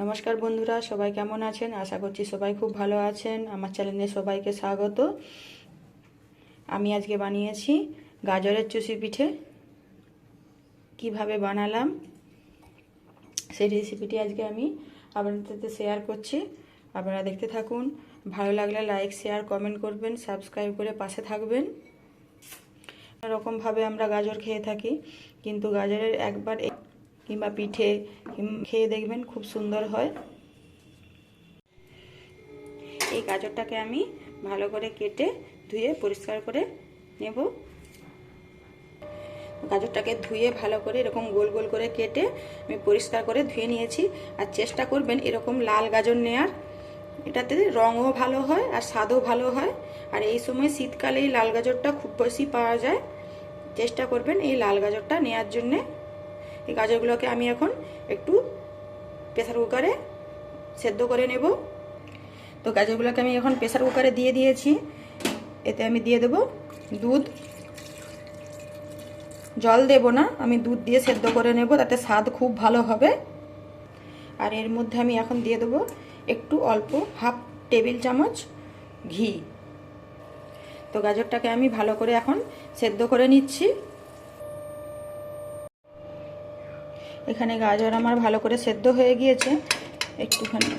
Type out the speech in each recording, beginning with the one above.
নমস্কার বন্ধুরা, সবাই কেমন আছেন? আশা করছি সবাই খুব ভালো আছেন। আমার চ্যানেলে সবাইকে স্বাগত। আমি আজকে বানিয়েছি গাজরের চুষি পিঠে। কীভাবে বানালাম সেই রেসিপিটি আজকে আমি আপনাদের সাথে শেয়ার করছি। আপনারা দেখতে থাকুন। ভালো লাগলে লাইক শেয়ার কমেন্ট করবেন সাবস্ক্রাইব করে পাশে থাকবেন। রকমভাবে আমরা গাজর খেয়ে থাকি, কিন্তু গাজরের একবার কিংবা পিঠে খেয়ে দেখবেন খুব সুন্দর হয়। এই গাজরটাকে আমি ভালো করে কেটে ধুয়ে পরিষ্কার করে নেব। গাজরটাকে ধুয়ে ভালো করে এরকম গোল গোল করে কেটে আমি পরিষ্কার করে ধুয়ে নিয়েছি। আর চেষ্টা করবেন এরকম লাল গাজর নেয়ার। এটাতে রঙও ভালো হয় আর স্বাদও ভালো হয়। আর এই সময় শীতকালে এই লাল গাজরটা খুব বেশি পাওয়া যায়। চেষ্টা করবেন এই লাল গাজরটা নেয়ার জন্যে। এই গাজরগুলোকে আমি এখন একটু প্রেসার কুকারে সেদ্ধ করে নেব। তো গাজরগুলোকে আমি এখন প্রেসার কুকারে দিয়ে দিয়েছি। এতে আমি দিয়ে দেব দুধ। জল দেব না, আমি দুধ দিয়ে সেদ্ধ করে নেব তাতে স্বাদ খুব ভালো হবে। আর এর মধ্যে আমি এখন দিয়ে দেবো একটু অল্প হাফ টেবিল চামচ ঘি। তো গাজরটাকে আমি ভালো করে এখন সেদ্ধ করে নিচ্ছি। এখানে গাজর আমার ভালো করে সেদ্ধ হয়ে গিয়েছে। একটুখানি।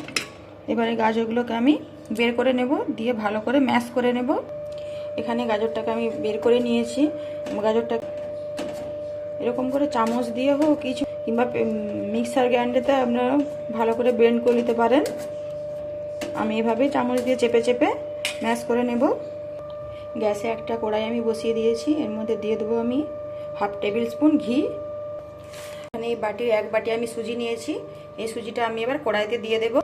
এবারে গাজরগুলোকে আমি বের করে নেব, দিয়ে ভালো করে ম্যাশ করে নেব। এখানে গাজরটাকে আমি বের করে নিয়েছি। গাজরটা এরকম করে চামচ দিয়ে হোক, কিছু কিংবা মিক্সার গ্রাইন্ডারতে আপনারা ভালো করে ব্লেন্ড করে নিতে পারেন। আমি এভাবে চামচ দিয়ে চেপে চেপে ম্যাশ করে নেব। গ্যাসে একটা কড়াই আমি বসিয়ে দিয়েছি। এর মধ্যে দিয়ে দেবো আমি হাফ টেবিল স্পুন ঘি। এখানে এই বাটির এক বাটি আমি সুজি নিয়েছি। এই সুজিটা আমি এবার কড়াইতে দিয়ে দেব।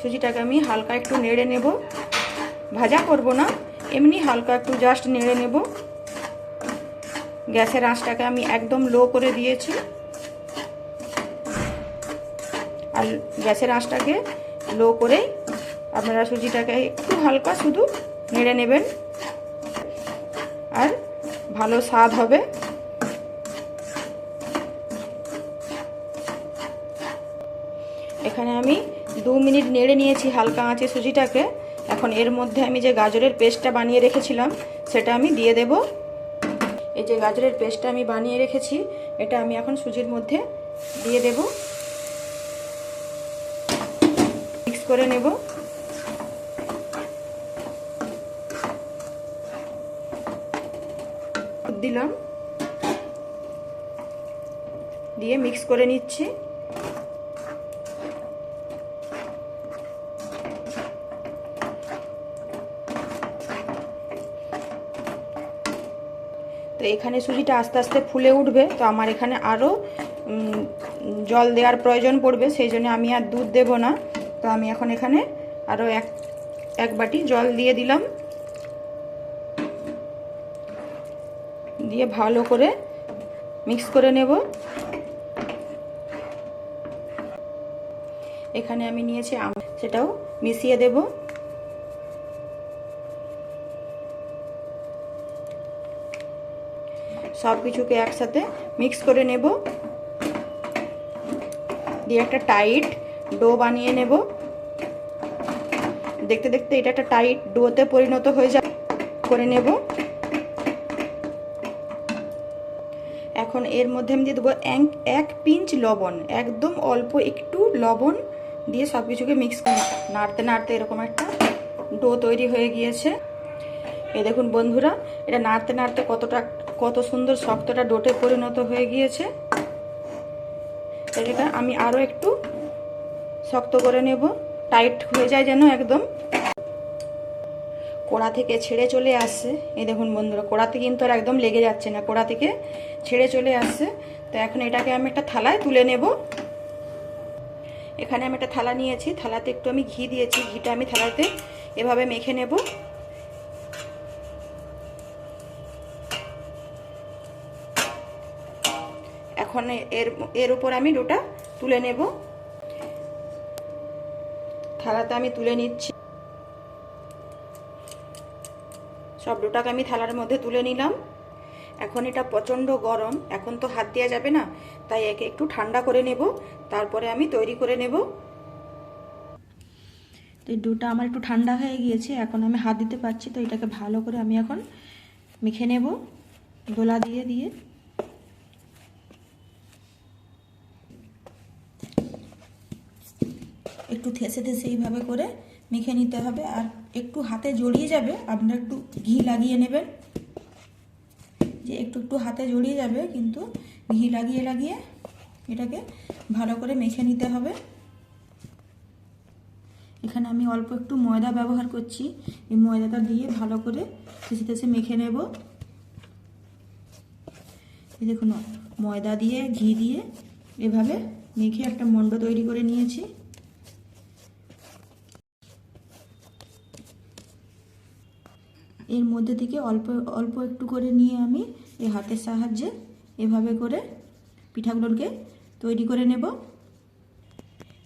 সুজিটাকে আমি হালকা একটু নেড়ে নেব। ভাজা করব না, এমনি হালকা একটু জাস্ট নেড়ে নেব। গ্যাসের আঁচটাকে আমি একদম লো করে দিয়েছি। আর গ্যাসের আঁচটাকে লো করেই আপনারা সুজিটাকে একটু হালকা শুধু নেড়ে নেবেন। আর ভালো স্বাদ হবে। এখানে আমি দু মিনিট নেড়ে নিয়েছি হালকা আঁচে সুজিটাকে। এখন এর মধ্যে আমি যে গাজরের পেস্টটা বানিয়ে রেখেছিলাম, সেটা আমি দিয়ে দেব। এই যে গাজরের পেস্টটা আমি বানিয়ে রেখেছি, এটা আমি এখন সুজির মধ্যে দিয়ে দেব। মিক্স করে নেব। দিলাম। দিয়ে মিক্স করে নিচ্ছি। তো এখানে সুজিটা আস্তে আস্তে ফুলে উঠবে। তো আমার এখানে আরও জল দেওয়ার প্রয়োজন পড়বে, সেই জন্য আমি আর দুধ দেব না। তো আমি এখন এখানে আরও এক এক বাটি জল দিয়ে দিলাম। দিয়ে ভালো করে মিক্স করে নেব। এখানে আমি নিয়েছি আম সেটাও মিশিয়ে দেবো। সব কিছুকে একসাথে মিক্স করে নেব। দিয়ে একটা টাইট ডো বানিয়ে নেব। দেখতে দেখতে এটা একটা টাইট ডোতে পরিণত হয়ে যা করে নেব এখন এর মধ্যে আমি দিয়ে দেবো এক পিঞ্চ লবণ, একদম অল্প একটু লবণ দিয়ে সব কিছুকে মিক্স করে নাড়তে নাড়তে এরকম একটা ডো তৈরি হয়ে গিয়েছে। এই দেখুন বন্ধুরা, এটা নাড়তে নাড়তে কতটা, কত সুন্দর শক্তটা ডোটে পরিণত হয়ে গিয়েছে। এটা আমি আরও একটু শক্ত করে নেব। টাইট হয়ে যায় যেন একদম। কোড়া থেকে ছেড়ে চলে আসছে। এই দেখুন বন্ধুরা, কোড়াতে কিন্তু আর একদম লেগে যাচ্ছে না, কোড়া থেকে ছেড়ে চলে আসছে। তো এখন এটাকে আমি একটা থালায় তুলে নেব। এখানে আমি একটা থালা নিয়েছি, থালাতে একটু আমি ঘি দিয়েছি, ঘিটা আমি থালাতে এভাবে মেখে নেব। এখন এর এর উপর আমি ডোটা তুলে নেব। থালাতে আমি তুলে নিচ্ছি। সব ডোটাকে আমি থালার মধ্যে তুলে নিলাম। এখন এটা প্রচণ্ড গরম, এখন তো হাত দেওয়া যাবে না, তাই একে একটু ঠান্ডা করে নেব, তারপরে আমি তৈরি করে নেব। তো এই ডোটা আমার একটু ঠান্ডা হয়ে গিয়েছে, এখন আমি হাত দিতে পারছি, তো এটাকে ভালো করে আমি এখন মেখে নেব দোলা দিয়ে দিয়ে। একটু থেসে থেসে এইভাবে করে মেখে নিতে হবে। আর একটু হাতে জড়িয়ে যাবে, আপনারা একটু ঘি লাগিয়ে নেবেন। যে একটু একটু হাতে জড়িয়ে যাবে, কিন্তু ঘি লাগিয়ে লাগিয়ে এটাকে ভালো করে মেখে নিতে হবে। এখানে আমি অল্প একটু ময়দা ব্যবহার করছি। এই ময়দাটা দিয়ে ভালো করে থেসে থেসে মেখে নেব। এই দেখুন, ময়দা দিয়ে, ঘি দিয়ে এভাবে মেখে একটা মণ্ড তৈরি করে নিয়েছি। এর মধ্যে থেকে অল্প অল্প একটু করে নিয়ে আমি এই হাতের সাহায্যে এভাবে করে পিঠাগুলোকে তৈরি করে নেব।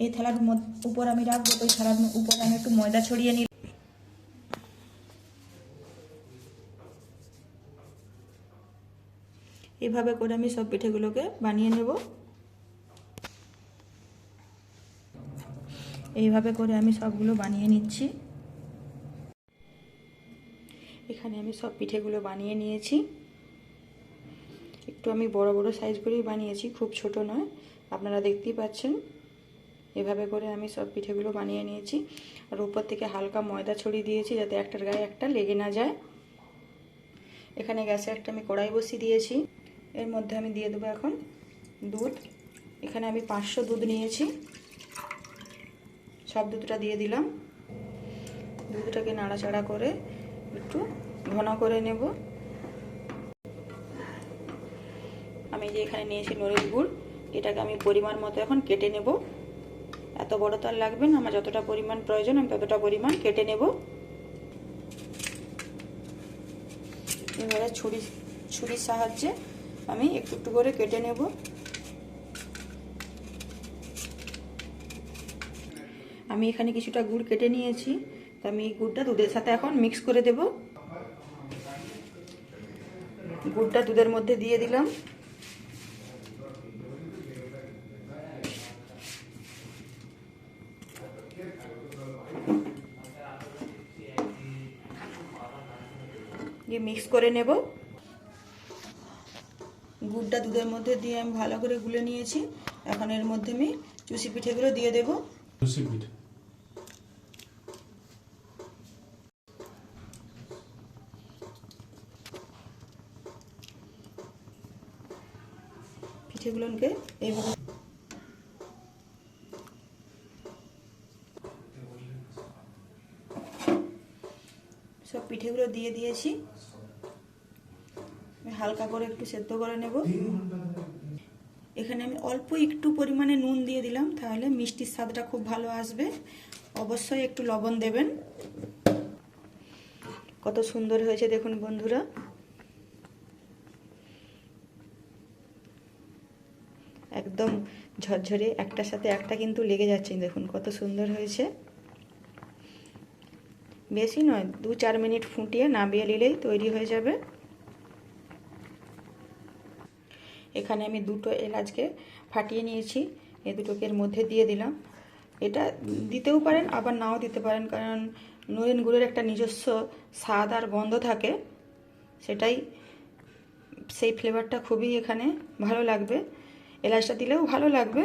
এই থালার উপর আমি রাখব, ওই থালার উপর আমি একটু ময়দা ছড়িয়ে নিই এভাবে করে আমি সব পিঠেগুলোকে বানিয়ে নেব। এইভাবে করে আমি সবগুলো বানিয়ে নিচ্ছি। এখানে আমি সব পিঠেগুলো বানিয়ে নিয়েছি। একটু আমি বড় বড় সাইজ করেই বানিয়েছি, খুব ছোট নয়। আপনারা দেখতেই পাচ্ছেন। এভাবে করে আমি সব পিঠেগুলো বানিয়ে নিয়েছি। আর উপর থেকে হালকা ময়দা ছড়িয়ে দিয়েছি যাতে একটার গায়ে একটা লেগে না যায়। এখানে গ্যাসে একটা আমি কড়াই বসিয়ে দিয়েছি। এর মধ্যে আমি দিয়ে দেবো এখন দুধ। এখানে আমি পাঁচশো দুধ নিয়েছি। সব দুধটা দিয়ে দিলাম। দুধটাকে নাড়াচাড়া করে একটু ঘন করে নেব। আমি যে এখানে নিয়েছি নড়ের গুড়, এটাকে আমি পরিমাণ মতো এখন কেটে নেব। এত বড় তার লাগবে না, আমার যতটা পরিমাণ প্রয়োজন, আমি ততটা পরিমাণ কেটে নেব। এবারে ছুরি, ছুরির সাহায্যে আমি একটু একটু করে কেটে নেব। আমি এখানে কিছুটা গুড় কেটে নিয়েছি। আমি এই গুড়টা দুধের সাথে এখন মিক্স করে দেব। গুড়টা দুধের মধ্যে দিয়ে দিলাম। দিয়ে মিক্স করে নেব। গুড়টা দুধের মধ্যে দিয়ে আমি ভালো করে গুলে নিয়েছি। এখন এর মধ্যে আমি চুষি পিঠেগুলো দিয়ে দেবো। লুচি পিঠ। পিঠেগুলোকে এইভাবে সব পিঠেগুলো দিয়ে দিয়েছি। হালকা করে একটু সেদ্ধ করে নেব। এখানে আমি অল্প একটু পরিমাণে নুন দিয়ে দিলাম, তাহলে মিষ্টির স্বাদটা খুব ভালো আসবে। অবশ্যই একটু লবণ দেবেন। কত সুন্দর হয়েছে দেখুন বন্ধুরা। একদম ঝরঝরে, একটার সাথে একটা কিন্তু লেগে যাচ্ছে। দেখুন কত সুন্দর হয়েছে। বেশি নয়, দু চার মিনিট ফুটিয়ে নামিয়ে নিলেই তৈরি হয়ে যাবে। এখানে আমি দুটো এলাচকে ফাটিয়ে নিয়েছি, এ দুটোকে এর মধ্যে দিয়ে দিলাম। এটা দিতেও পারেন, আবার নাও দিতে পারেন, কারণ নরেন গুড়ের একটা নিজস্ব স্বাদ আর গন্ধ থাকে। সেটাই, সেই ফ্লেভারটা খুবই এখানে ভালো লাগবে। এলাচটা দিলেও ভালো লাগবে।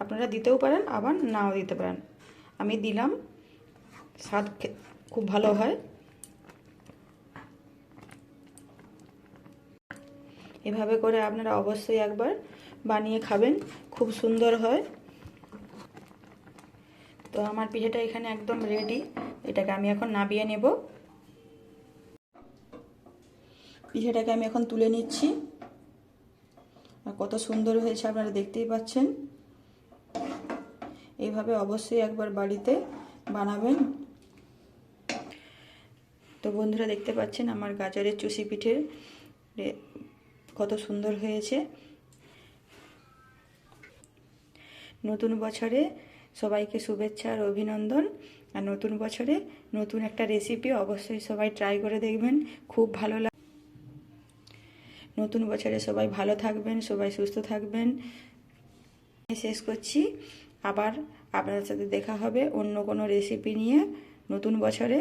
আপনারা দিতেও পারেন, আবার নাও দিতে পারেন। আমি দিলাম, স্বাদ খুব ভালো হয়। এভাবে করে আপনারা অবশ্যই একবার বানিয়ে খাবেন, খুব সুন্দর হয়। তো আমার পিঠেটা এখানে একদম রেডি এটাকে আমি এখন নাবিয়ে নেব। পিঠেটাকে আমি এখন তুলে নিচ্ছি। কত সুন্দর হয়েছে আপনারা দেখতেই পাচ্ছেন। এইভাবে অবশ্যই একবার বাড়িতে বানাবেন। তো বন্ধুরা দেখতে পাচ্ছেন আমার গাজরের চুষি পিঠে কত সুন্দর হয়েছে। নতুন বছরে সবাইকে শুভেচ্ছা আর অভিনন্দন। আর নতুন বছরে নতুন একটা রেসিপি অবশ্যই সবাই ট্রাই করে দেখবেন। খুব ভালো লাগে নতুন বছরে সবাই ভালো থাকবেন, সবাই সুস্থ থাকবেন। শেষ করছি। আবার আপনার সাথে দেখা হবে অন্য কোনো রেসিপি নিয়ে নতুন বছরে।